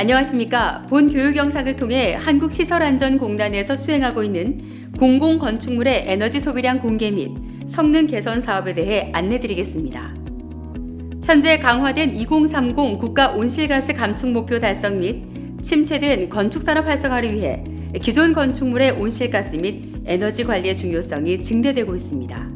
안녕하십니까. 본 교육 영상을 통해 한국시설안전공단에서 수행하고 있는 공공건축물의 에너지 소비량 공개 및 성능 개선 사업에 대해 안내드리겠습니다. 현재 강화된 2030 국가 온실가스 감축 목표 달성 및 침체된 건축산업 활성화를 위해 기존 건축물의 온실가스 및 에너지 관리의 중요성이 증대되고 있습니다.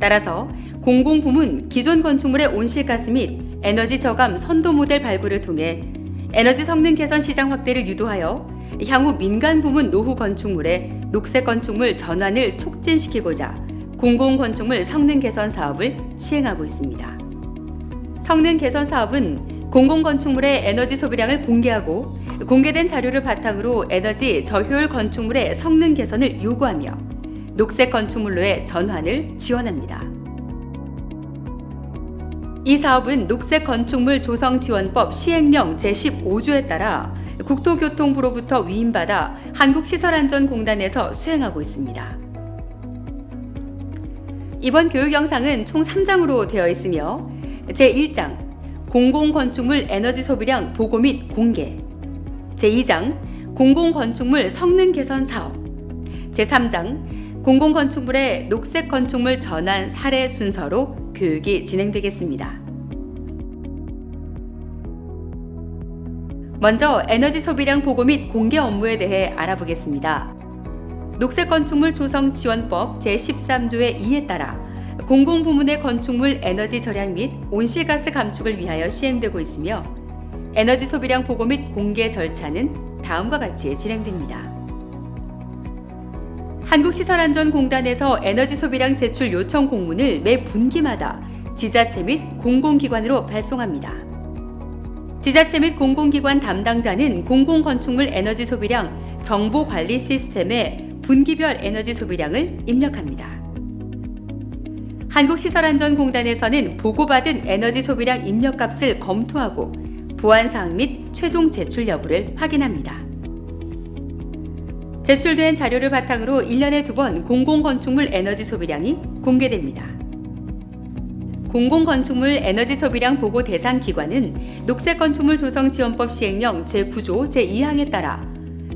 따라서 공공부문 기존 건축물의 온실가스 및 에너지 저감 선도 모델 발굴을 통해 에너지 성능 개선 시장 확대를 유도하여 향후 민간 부문 노후 건축물의 녹색 건축물 전환을 촉진시키고자 공공 건축물 성능 개선 사업을 시행하고 있습니다. 성능 개선 사업은 공공 건축물의 에너지 소비량을 공개하고 공개된 자료를 바탕으로 에너지 저효율 건축물의 성능 개선을 요구하며 녹색 건축물로의 전환을 지원합니다. 이 사업은 녹색 건축물 조성 지원법 시행령 제15조에 따라 국토교통부로부터 위임받아 한국시설안전공단에서 수행하고 있습니다. 이번 교육 영상은 총 3장으로 되어 있으며 제1장 공공건축물 에너지 소비량 보고 및 공개 제2장 공공건축물 성능 개선 사업 제3장 공공건축물의 녹색 건축물 전환 사례 순서로 교육이 진행되겠습니다. 먼저 에너지 소비량 보고 및 공개 업무에 대해 알아보겠습니다. 녹색 건축물 조성 지원법 제13조의 2에 따라 공공부문의 건축물 에너지 절약 및 온실가스 감축을 위하여 시행되고 있으며 에너지 소비량 보고 및 공개 절차는 다음과 같이 진행됩니다. 한국시설안전공단에서 에너지 소비량 제출 요청 공문을 매 분기마다 지자체 및 공공기관으로 발송합니다. 지자체 및 공공기관 담당자는 공공건축물 에너지 소비량 정보 관리 시스템에 분기별 에너지 소비량을 입력합니다. 한국시설안전공단에서는 보고받은 에너지 소비량 입력값을 검토하고 보완사항 및 최종 제출 여부를 확인합니다. 제출된 자료를 바탕으로 1년에 두 번 공공건축물 에너지 소비량이 공개됩니다. 공공건축물 에너지 소비량 보고 대상 기관은 녹색건축물 조성 지원법 시행령 제9조 제2항에 따라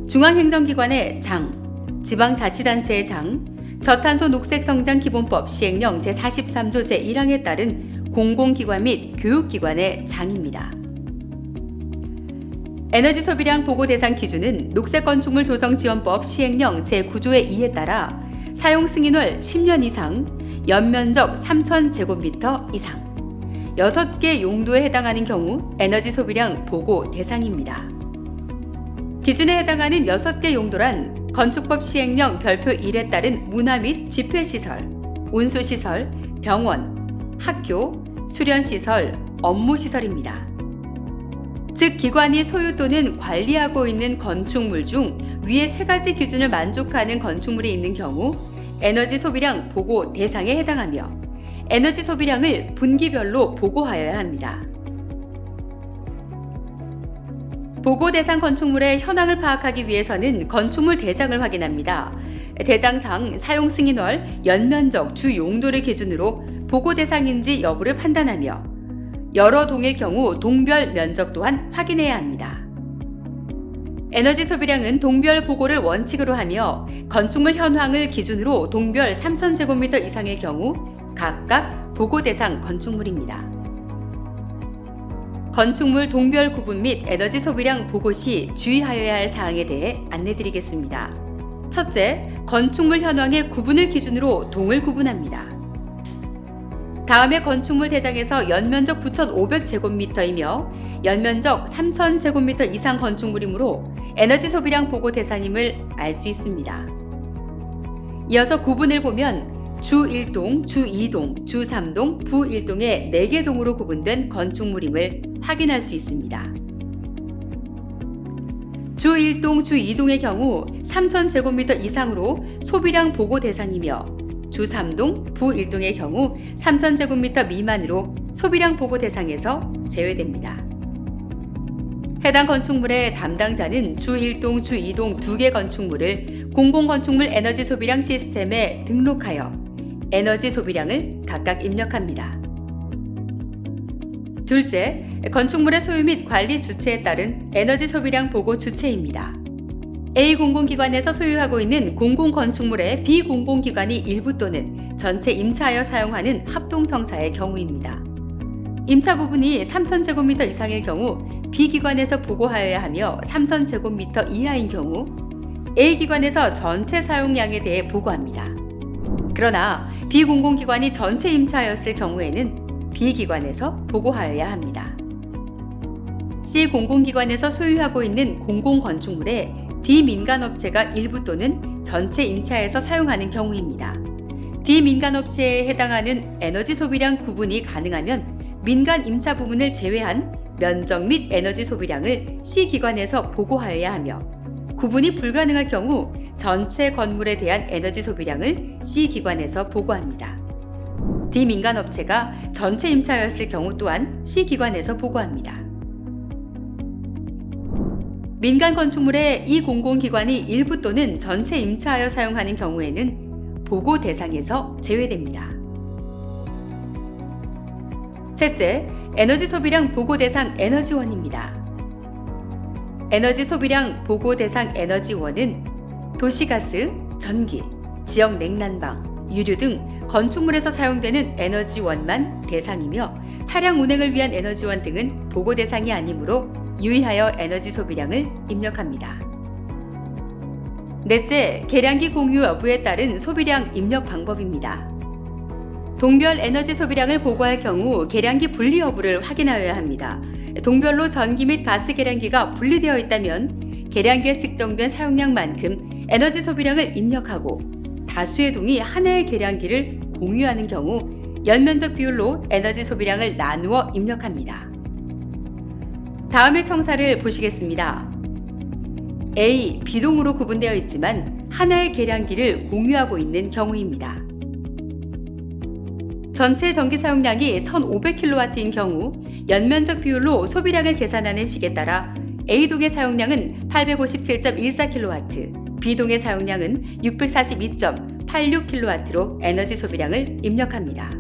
중앙행정기관의 장, 지방자치단체의 장, 저탄소 녹색성장 기본법 시행령 제43조 제1항에 따른 공공기관 및 교육기관의 장입니다. 에너지 소비량 보고 대상 기준은 녹색 건축물 조성 지원법 시행령 제9조의 2에 따라 사용 승인월 10년 이상, 연면적 3,000제곱미터 이상, 6개 용도에 해당하는 경우 에너지 소비량 보고 대상입니다. 기준에 해당하는 6개 용도란 건축법 시행령 별표 1에 따른 문화 및 집회시설, 운수시설, 병원, 학교, 수련시설, 업무시설입니다. 즉 기관이 소유 또는 관리하고 있는 건축물 중 위의 세 가지 기준을 만족하는 건축물이 있는 경우 에너지 소비량 보고 대상에 해당하며 에너지 소비량을 분기별로 보고하여야 합니다. 보고 대상 건축물의 현황을 파악하기 위해서는 건축물 대장을 확인합니다. 대장상 사용 승인월, 연면적, 주 용도를 기준으로 보고 대상인지 여부를 판단하며 여러 동일 경우 동별 면적 또한 확인해야 합니다. 에너지 소비량은 동별 보고를 원칙으로 하며 건축물 현황을 기준으로 동별 3,000제곱미터 이상의 경우 각각 보고 대상 건축물입니다. 건축물 동별 구분 및 에너지 소비량 보고 시 주의하여야 할 사항에 대해 안내드리겠습니다. 첫째, 건축물 현황의 구분을 기준으로 동을 구분합니다. 다음에 건축물 대장에서 연면적 9,500제곱미터이며 연면적 3,000제곱미터 이상 건축물이므로 에너지 소비량 보고 대상임을 알 수 있습니다. 이어서 구분을 보면 주 1동, 주 2동, 주 3동, 부 1동의 4개 동으로 구분된 건축물임을 확인할 수 있습니다. 주 1동, 주 2동의 경우 3,000제곱미터 이상으로 소비량 보고 대상이며 주 3동, 부 1동의 경우 3,000제곱미터 미만으로 소비량 보고 대상에서 제외됩니다. 해당 건축물의 담당자는 주 1동, 주 2동 두 개 건축물을 공공건축물 에너지 소비량 시스템에 등록하여 에너지 소비량을 각각 입력합니다. 둘째, 건축물의 소유 및 관리 주체에 따른 에너지 소비량 보고 주체입니다. A 공공기관에서 소유하고 있는 공공건축물의 B 공공기관이 일부 또는 전체 임차하여 사용하는 합동청사의 경우입니다. 임차 부분이 3,000제곱미터 이상일 경우 B 기관에서 보고하여야 하며 3,000제곱미터 이하인 경우 A 기관에서 전체 사용량에 대해 보고합니다. 그러나 B 공공기관이 전체 임차하였을 경우에는 B 기관에서 보고하여야 합니다. C 공공기관에서 소유하고 있는 공공건축물에 D 민간업체가 일부 또는 전체 임차에서 사용하는 경우입니다. D 민간업체에 해당하는 에너지 소비량 구분이 가능하면 민간 임차 부분을 제외한 면적 및 에너지 소비량을 C 기관에서 보고하여야 하며 구분이 불가능할 경우 전체 건물에 대한 에너지 소비량을 C 기관에서 보고합니다. D 민간 업체가 전체 임차였을 경우 또한 C 기관에서 보고합니다. 민간 건축물에 이 공공기관이 일부 또는 전체 임차하여 사용하는 경우에는 보고 대상에서 제외됩니다. 셋째, 에너지 소비량 보고 대상 에너지원입니다. 에너지 소비량 보고 대상 에너지원은 도시가스, 전기, 지역 냉난방, 유류 등 건축물에서 사용되는 에너지원만 대상이며 차량 운행을 위한 에너지원 등은 보고 대상이 아니므로 유의하여 에너지 소비량을 입력합니다. 넷째, 계량기 공유 여부에 따른 소비량 입력 방법입니다. 동별 에너지 소비량을 보고할 경우 계량기 분리 여부를 확인하여야 합니다. 동별로 전기 및 가스 계량기가 분리되어 있다면 계량기에 측정된 사용량만큼 에너지 소비량을 입력하고 다수의 동이 하나의 계량기를 공유하는 경우 연면적 비율로 에너지 소비량을 나누어 입력합니다. 다음의 청사를 보시겠습니다. A, B동으로 구분되어 있지만 하나의 계량기를 공유하고 있는 경우입니다. 전체 전기 사용량이 1500kW인 경우 연면적 비율로 소비량을 계산하는 식에 따라 A동의 사용량은 857.14kW, B동의 사용량은 642.86kW로 에너지 소비량을 입력합니다.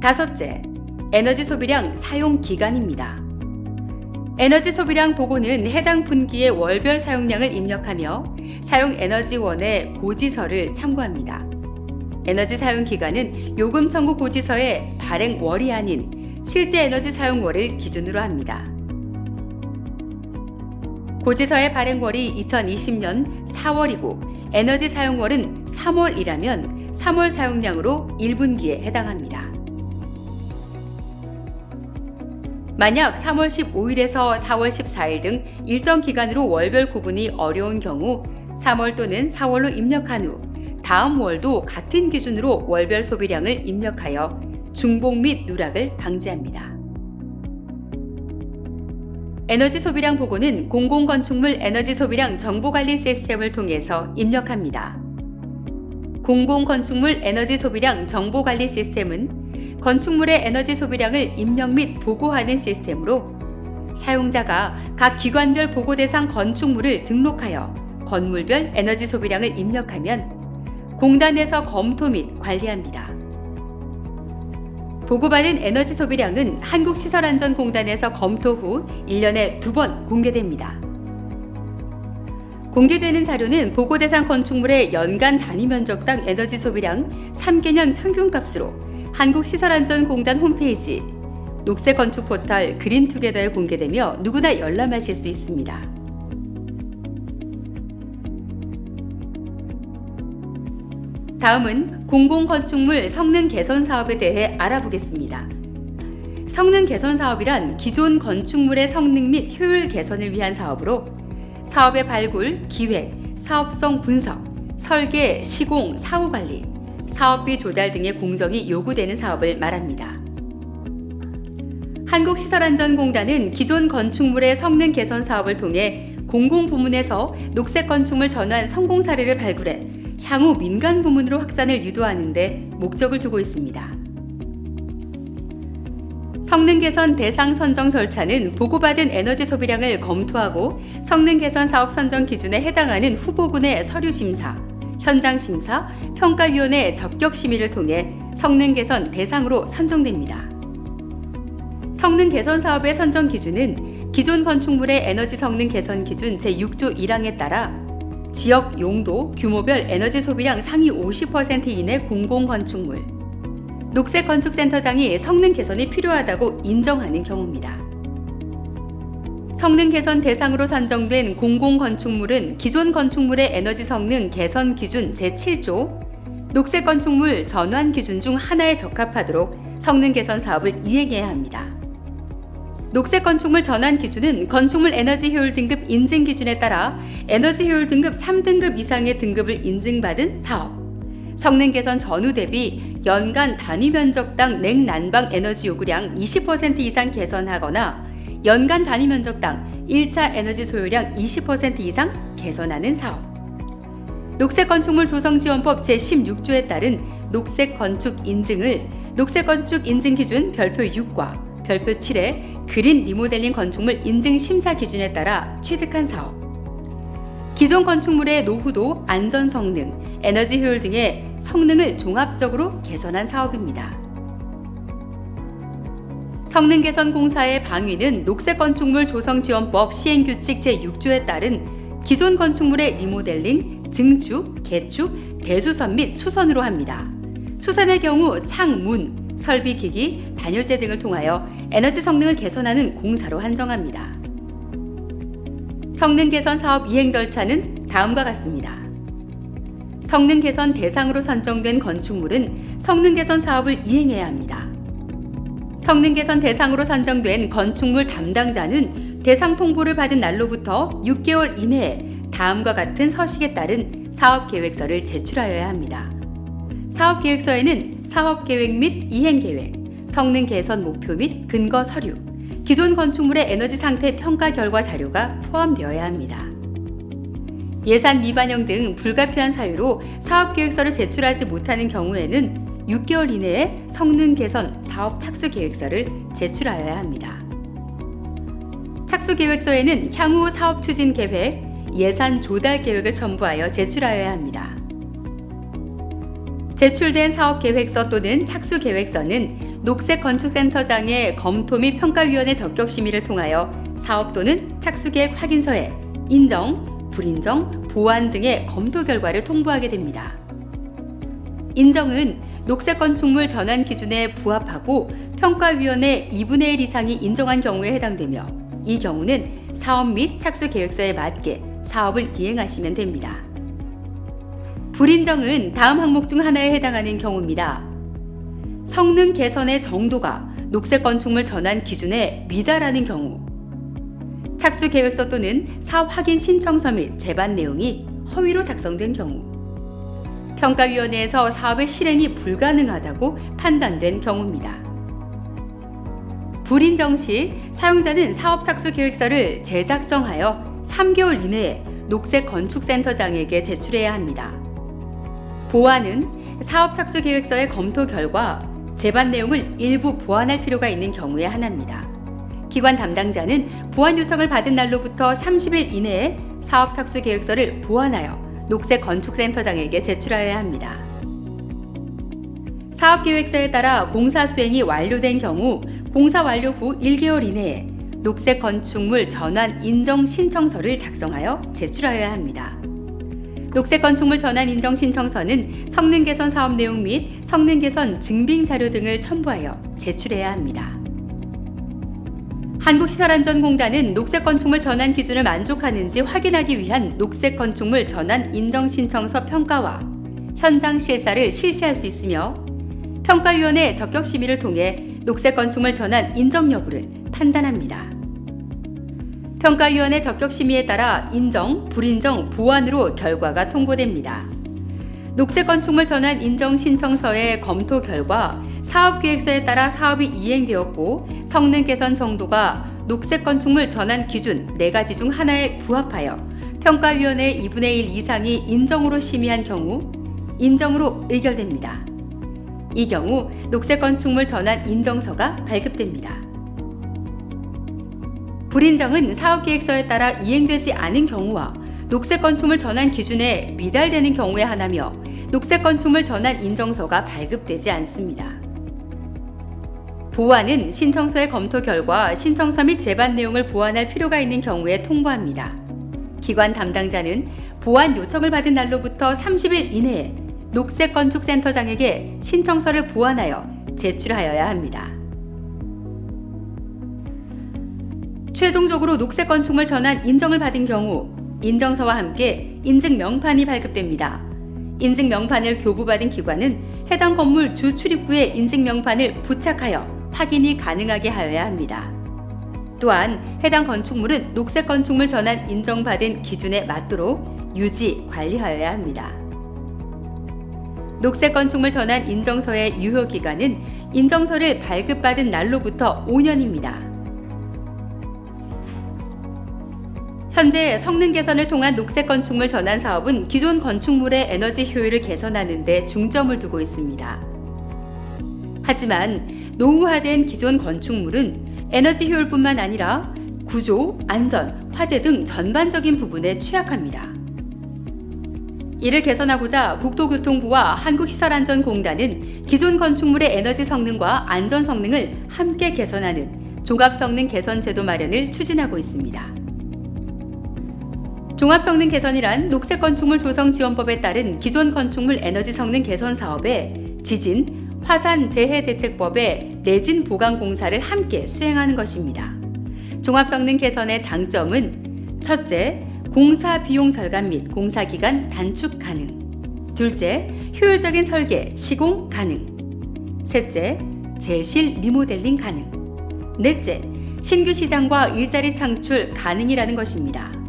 다섯째, 에너지 소비량 사용 기간입니다. 에너지 소비량 보고는 해당 분기의 월별 사용량을 입력하며 사용 에너지원의 고지서를 참고합니다. 에너지 사용 기간은 요금 청구 고지서의 발행월이 아닌 실제 에너지 사용월을 기준으로 합니다. 고지서의 발행월이 2020년 4월이고 에너지 사용월은 3월이라면 3월 사용량으로 1분기에 해당합니다. 만약 3월 15일에서 4월 14일 등 일정 기간으로 월별 구분이 어려운 경우 3월 또는 4월로 입력한 후 다음 월도 같은 기준으로 월별 소비량을 입력하여 중복 및 누락을 방지합니다. 에너지 소비량 보고는 공공건축물 에너지 소비량 정보관리 시스템을 통해서 입력합니다. 공공건축물 에너지 소비량 정보관리 시스템은 건축물의 에너지 소비량을 입력 및 보고하는 시스템으로 사용자가 각 기관별 보고 대상 건축물을 등록하여 건물별 에너지 소비량을 입력하면 공단에서 검토 및 관리합니다. 보고받은 에너지 소비량은 한국시설안전공단에서 검토 후 1년에 두 번 공개됩니다. 공개되는 자료는 보고 대상 건축물의 연간 단위 면적당 에너지 소비량 3개년 평균 값으로 한국시설안전공단 홈페이지 녹색 건축 포털 그린투게더에 공개되며 누구나 열람하실 수 있습니다. 다음은 공공건축물 성능 개선 사업에 대해 알아보겠습니다. 성능 개선 사업이란 기존 건축물의 성능 및 효율 개선을 위한 사업으로 사업의 발굴, 기획, 사업성 분석, 설계, 시공, 사후 관리, 사업비 조달 등의 공정이 요구되는 사업을 말합니다. 한국시설안전공단은 기존 건축물의 성능 개선 사업을 통해 공공 부문에서 녹색 건축물 전환 성공 사례를 발굴해 향후 민간 부문으로 확산을 유도하는데 목적을 두고 있습니다. 성능 개선 대상 선정 절차는 보고받은 에너지 소비량을 검토하고 성능 개선 사업 선정 기준에 해당하는 후보군의 서류 심사, 현장 심사, 평가위원회 적격 심의를 통해 성능 개선 대상으로 선정됩니다. 성능 개선 사업의 선정 기준은 기존 건축물의 에너지 성능 개선 기준 제6조 1항에 따라 지역 용도 규모별 에너지 소비량 상위 50% 이내 공공 건축물, 녹색 건축센터장이 성능 개선이 필요하다고 인정하는 경우입니다. 성능 개선 대상으로 산정된 공공 건축물은 기존 건축물의 에너지 성능 개선 기준 제7조 녹색 건축물 전환 기준 중 하나에 적합하도록 성능 개선 사업을 이행해야 합니다. 녹색 건축물 전환 기준은 건축물 에너지 효율 등급 인증 기준에 따라 에너지 효율 등급 3등급 이상의 등급을 인증받은 사업. 성능 개선 전후 대비 연간 단위 면적당 냉난방 에너지 요구량 20% 이상 개선하거나 연간 단위 면적당 1차 에너지 소요량 20% 이상 개선하는 사업. 녹색 건축물 조성 지원법 제16조에 따른 녹색 건축 인증을 녹색 건축 인증 기준 별표 6과 별표 7의 그린 리모델링 건축물 인증 심사 기준에 따라 취득한 사업. 기존 건축물의 노후도 안전 성능, 에너지 효율 등의 성능을 종합적으로 개선한 사업입니다. 성능 개선 공사의 방위는 녹색 건축물 조성 지원법 시행 규칙 제6조에 따른 기존 건축물의 리모델링, 증축, 개축, 대수선 및 수선으로 합니다. 수선의 경우 창, 문, 설비 기기, 단열재 등을 통하여 에너지 성능을 개선하는 공사로 한정합니다. 성능 개선 사업 이행 절차는 다음과 같습니다. 성능 개선 대상으로 선정된 건축물은 성능 개선 사업을 이행해야 합니다. 성능 개선 대상으로 선정된 건축물 담당자는 대상 통보를 받은 날로부터 6개월 이내에 다음과 같은 서식에 따른 사업 계획서를 제출하여야 합니다. 사업 계획서에는 사업 계획 및 이행 계획, 성능 개선 목표 및 근거 서류, 기존 건축물의 에너지 상태 평가 결과 자료가 포함되어야 합니다. 예산 미반영 등 불가피한 사유로 사업 계획서를 제출하지 못하는 경우에는 6개월 이내에 성능 개선 사업 착수 계획서를 제출하여야 합니다. 착수 계획서에는 향후 사업 추진 계획, 예산 조달 계획을 첨부하여 제출하여야 합니다. 제출된 사업 계획서 또는 착수 계획서는 녹색 건축센터장의 검토 및 평가위원회 적격 심의를 통하여 사업 또는 착수 계획 확인서에 인정, 불인정, 보완 등의 검토 결과를 통보하게 됩니다. 인정은 녹색 건축물 전환 기준에 부합하고 평가위원회 2분의 1 이상이 인정한 경우에 해당되며 이 경우는 사업 및 착수 계획서에 맞게 사업을 이행하시면 됩니다. 불인정은 다음 항목 중 하나에 해당하는 경우입니다. 성능 개선의 정도가 녹색 건축물 전환 기준에 미달하는 경우, 착수 계획서 또는 사업 확인 신청서 및 제반 내용이 허위로 작성된 경우, 평가위원회에서 사업의 실행이 불가능하다고 판단된 경우입니다. 불인정 시 사용자는 사업 착수 계획서를 재작성하여 3개월 이내에 녹색 건축센터장에게 제출해야 합니다. 보완은 사업 착수 계획서의 검토 결과 제반 내용을 일부 보완할 필요가 있는 경우에 하나입니다. 기관 담당자는 보완 요청을 받은 날로부터 30일 이내에 사업 착수 계획서를 보완하여 녹색 건축센터장에게 제출하여야 합니다. 사업 계획서에 따라 공사 수행이 완료된 경우 공사 완료 후 1개월 이내에 녹색 건축물 전환 인정 신청서를 작성하여 제출하여야 합니다. 녹색 건축물 전환 인정 신청서는 성능 개선 사업 내용 및 성능 개선 증빙 자료 등을 첨부하여 제출해야 합니다. 한국시설안전공단은 녹색 건축물 전환 기준을 만족하는지 확인하기 위한 녹색 건축물 전환 인정 신청서 평가와 현장 실사를 실시할 수 있으며 평가위원회 적격 심의를 통해 녹색 건축물 전환 인정 여부를 판단합니다. 평가위원회 적격 심의에 따라 인정, 불인정, 보완으로 결과가 통보됩니다. 녹색 건축물 전환 인정 신청서의 검토 결과 사업 계획서에 따라 사업이 이행되었고 성능 개선 정도가 녹색 건축물 전환 기준 4가지 중 하나에 부합하여 평가위원회 2분의 1 이상이 인정으로 심의한 경우 인정으로 의결됩니다. 이 경우 녹색 건축물 전환 인정서가 발급됩니다. 불인정은 사업계획서에 따라 이행되지 않은 경우와 녹색 건축물 전환 기준에 미달되는 경우에 하나며 녹색 건축물 전환 인정서가 발급되지 않습니다. 보완은 신청서의 검토 결과 신청서 및 제반 내용을 보완할 필요가 있는 경우에 통보합니다. 기관 담당자는 보완 요청을 받은 날로부터 30일 이내에 녹색 건축센터장에게 신청서를 보완하여 제출하여야 합니다. 최종적으로 녹색 건축물 전환 인정을 받은 경우 인정서와 함께 인증 명판이 발급됩니다. 인증 명판을 교부받은 기관은 해당 건물 주 출입구에 인증 명판을 부착하여 확인이 가능하게 하여야 합니다. 또한 해당 건축물은 녹색 건축물 전환 인정받은 기준에 맞도록 유지, 관리하여야 합니다. 녹색 건축물 전환 인정서의 유효 기간은 인정서를 발급받은 날로부터 5년입니다. 현재 성능 개선을 통한 녹색 건축물 전환 사업은 기존 건축물의 에너지 효율을 개선하는 데 중점을 두고 있습니다. 하지만 노후화된 기존 건축물은 에너지 효율뿐만 아니라 구조, 안전, 화재 등 전반적인 부분에 취약합니다. 이를 개선하고자 국토교통부와 한국시설안전공단은 기존 건축물의 에너지 성능과 안전 성능을 함께 개선하는 종합성능 개선 제도 마련을 추진하고 있습니다. 종합 성능 개선이란 녹색 건축물 조성 지원법에 따른 기존 건축물 에너지 성능 개선 사업에 지진, 화산 재해 대책법의 내진 보강 공사를 함께 수행하는 것입니다. 종합 성능 개선의 장점은 첫째, 공사 비용 절감 및 공사 기간 단축 가능. 둘째, 효율적인 설계, 시공 가능. 셋째, 재실 리모델링 가능. 넷째, 신규 시장과 일자리 창출 가능이라는 것입니다.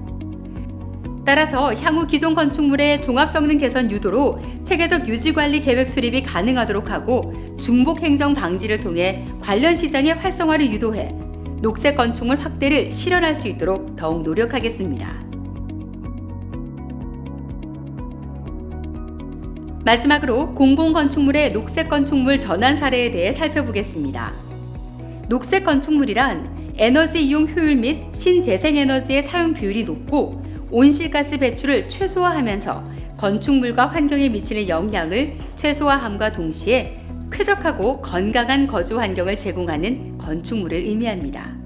따라서 향후 기존 건축물의 종합 성능 개선 유도로 체계적 유지 관리 계획 수립이 가능하도록 하고 중복 행정 방지를 통해 관련 시장의 활성화를 유도해 녹색 건축물 확대를 실현할 수 있도록 더욱 노력하겠습니다. 마지막으로 공공 건축물의 녹색 건축물 전환 사례에 대해 살펴보겠습니다. 녹색 건축물이란 에너지 이용 효율 및 신재생 에너지의 사용 비율이 높고 온실가스 배출을 최소화하면서 건축물과 환경에 미치는 영향을 최소화함과 동시에 쾌적하고 건강한 거주 환경을 제공하는 건축물을 의미합니다.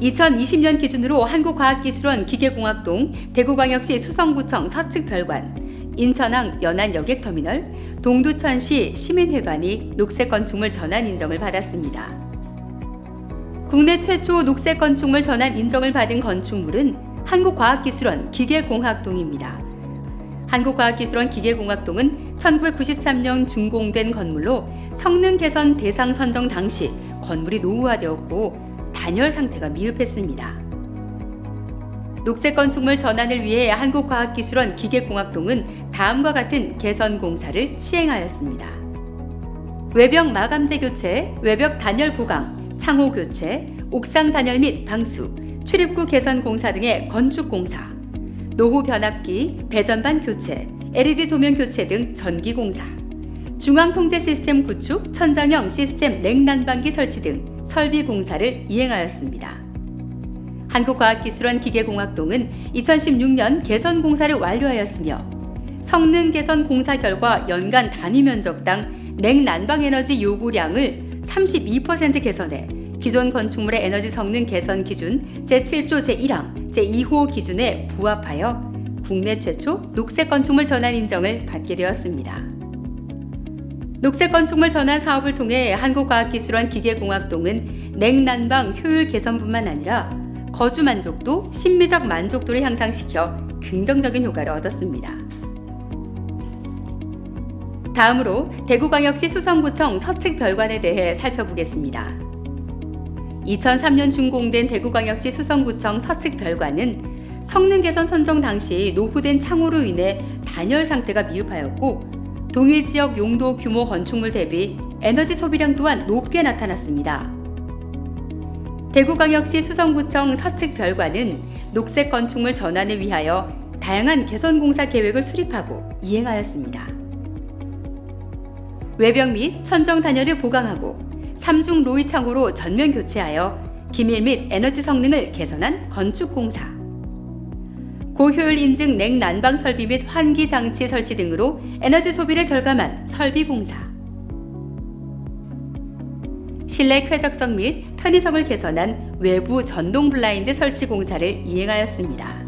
2020년 기준으로 한국과학기술원 기계공학동, 대구광역시 수성구청 서측 별관, 인천항 연안 여객터미널, 동두천시 시민회관이 녹색 건축물 전환 인정을 받았습니다. 국내 최초 녹색 건축물 전환 인정을 받은 건축물은 한국과학기술원 기계공학동입니다. 한국과학기술원 기계공학동은 1993년 준공된 건물로 성능 개선 대상 선정 당시 건물이 노후화되었고 단열 상태가 미흡했습니다. 녹색 건축물 전환을 위해 한국과학기술원 기계공학동은 다음과 같은 개선 공사를 시행하였습니다. 외벽 마감재 교체, 외벽 단열 보강, 창호 교체, 옥상 단열 및 방수, 출입구 개선 공사 등의 건축 공사, 노후 변압기, 배전반 교체, LED 조명 교체 등 전기 공사, 중앙 통제 시스템 구축, 천장형 시스템 냉난방기 설치 등 설비 공사를 이행하였습니다. 한국과학기술원 기계공학동은 2016년 개선 공사를 완료하였으며 성능 개선 공사 결과 연간 단위 면적당 냉난방 에너지 요구량을 32% 개선해 기존 건축물의 에너지 성능 개선 기준 제7조 제1항 제2호 기준에 부합하여 국내 최초 녹색 건축물 전환 인정을 받게 되었습니다. 녹색 건축물 전환 사업을 통해 한국과학기술원 기계공학동은 냉난방 효율 개선뿐만 아니라 거주 만족도, 심미적 만족도를 향상시켜 긍정적인 효과를 얻었습니다. 다음으로 대구광역시 수성구청 서측 별관에 대해 살펴보겠습니다. 2003년 준공된 대구광역시 수성구청 서측 별관은 성능 개선 선정 당시 노후된 창호로 인해 단열 상태가 미흡하였고 동일 지역 용도 규모 건축물 대비 에너지 소비량 또한 높게 나타났습니다. 대구광역시 수성구청 서측 별관은 녹색 건축물 전환을 위하여 다양한 개선 공사 계획을 수립하고 이행하였습니다. 외벽 및 천정 단열을 보강하고 3중 로이 창호로 전면 교체하여 기밀 및 에너지 성능을 개선한 건축 공사. 고효율 인증 냉 난방 설비 및 환기 장치 설치 등으로 에너지 소비를 절감한 설비 공사. 실내 쾌적성 및 편의성을 개선한 외부 전동 블라인드 설치 공사를 이행하였습니다.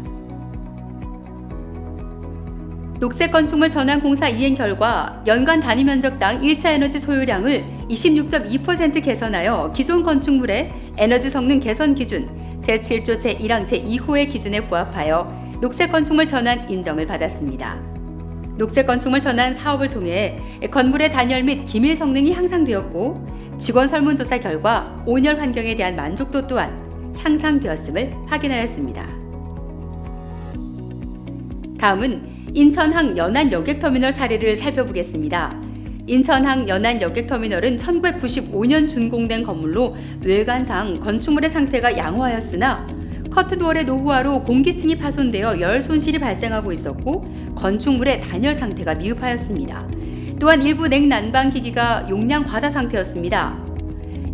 녹색 건축물 전환 공사 이행 결과 연간 단위 면적당 1차 에너지 소요량을 26.2% 개선하여 기존 건축물의 에너지 성능 개선 기준 제7조 제1항 제2호의 기준에 부합하여 녹색 건축물 전환 인정을 받았습니다. 녹색 건축물 전환 사업을 통해 건물의 단열 및 기밀 성능이 향상되었고 직원 설문조사 결과 온열 환경에 대한 만족도 또한 향상되었음을 확인하였습니다. 다음은 인천항 연안 여객터미널 사례를 살펴보겠습니다. 인천항 연안 여객터미널은 1995년 준공된 건물로 외관상 건축물의 상태가 양호하였으나 커튼월의 노후화로 공기층이 파손되어 열 손실이 발생하고 있었고 건축물의 단열 상태가 미흡하였습니다. 또한 일부 냉난방 기기가 용량 과다 상태였습니다.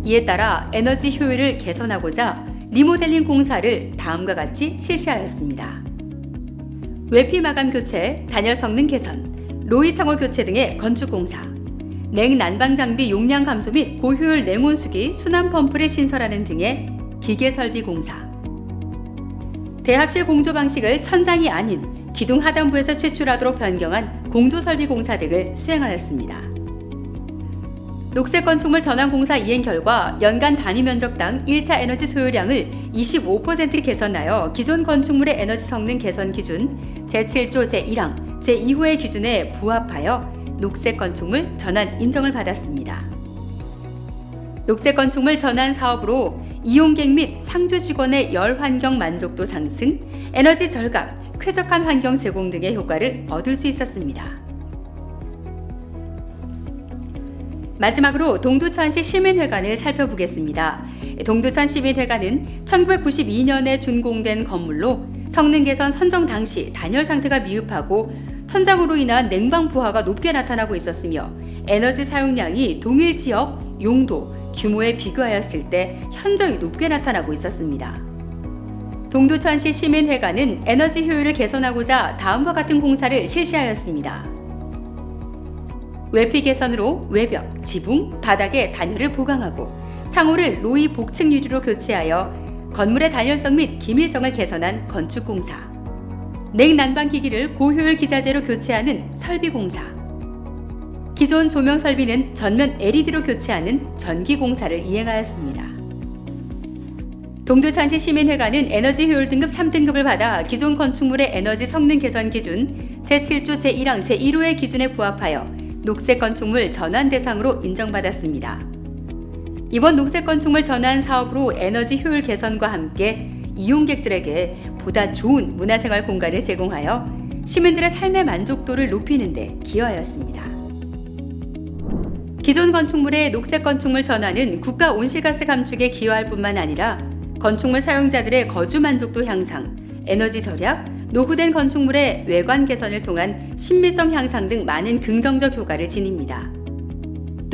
이에 따라 에너지 효율을 개선하고자 리모델링 공사를 다음과 같이 실시하였습니다. 외피 마감 교체, 단열 성능 개선, 로이 창호 교체 등의 건축 공사, 냉 난방 장비 용량 감소 및 고효율 냉온수기 순환 펌프를 신설하는 등의 기계 설비 공사, 대합실 공조 방식을 천장이 아닌 기둥 하단부에서 최출하도록 변경한 공조 설비 공사 등을 수행하였습니다. 녹색 건축물 전환 공사 이행 결과 연간 단위 면적당 1차 에너지 소요량을 25% 개선하여 기존 건축물의 에너지 성능 개선 기준 제7조 제1항 제2호의 기준에 부합하여 녹색 건축물 전환 인정을 받았습니다. 녹색 건축물 전환 사업으로 이용객 및 상주 직원의 열 환경 만족도 상승, 에너지 절감, 쾌적한 환경 제공 등의 효과를 얻을 수 있었습니다. 마지막으로 동두천시 시민회관을 살펴보겠습니다. 동두천 시민회관은 1992년에 준공된 건물로 성능 개선 선정 당시 단열 상태가 미흡하고 천장으로 인한 냉방 부하가 높게 나타나고 있었으며 에너지 사용량이 동일 지역, 용도, 규모에 비교하였을 때 현저히 높게 나타나고 있었습니다. 동두천시 시민회관은 에너지 효율을 개선하고자 다음과 같은 공사를 실시하였습니다. 외피 개선으로 외벽, 지붕, 바닥에 단열을 보강하고 창호를 로이 복층 유리로 교체하여 건물의 단열성 및 기밀성을 개선한 건축 공사. 냉난방 기기를 고효율 기자재로 교체하는 설비 공사. 기존 조명 설비는 전면 LED로 교체하는 전기 공사를 이행하였습니다. 동두천시 시민회관은 에너지 효율 등급 3등급을 받아 기존 건축물의 에너지 성능 개선 기준 제7조 제1항 제1호의 기준에 부합하여 녹색 건축물 전환 대상으로 인정받았습니다. 이번 녹색 건축물 전환 사업으로 에너지 효율 개선과 함께 이용객들에게 보다 좋은 문화생활 공간을 제공하여 시민들의 삶의 만족도를 높이는 데 기여하였습니다. 기존 건축물의 녹색 건축물 전환은 국가 온실가스 감축에 기여할 뿐만 아니라 건축물 사용자들의 거주 만족도 향상, 에너지 절약, 노후된 건축물의 외관 개선을 통한 신미성 향상 등 많은 긍정적 효과를 지닙니다.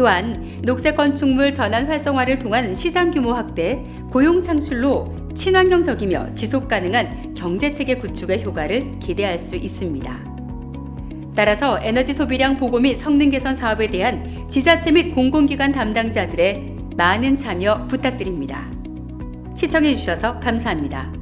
또한 녹색 건축물 전환 활성화를 통한 시장 규모 확대, 고용 창출로 친환경적이며 지속 가능한 경제 체계 구축의 효과를 기대할 수 있습니다. 따라서 에너지 소비량 보고 및 성능 개선 사업에 대한 지자체 및 공공기관 담당자들의 많은 참여 부탁드립니다. 시청해 주셔서 감사합니다.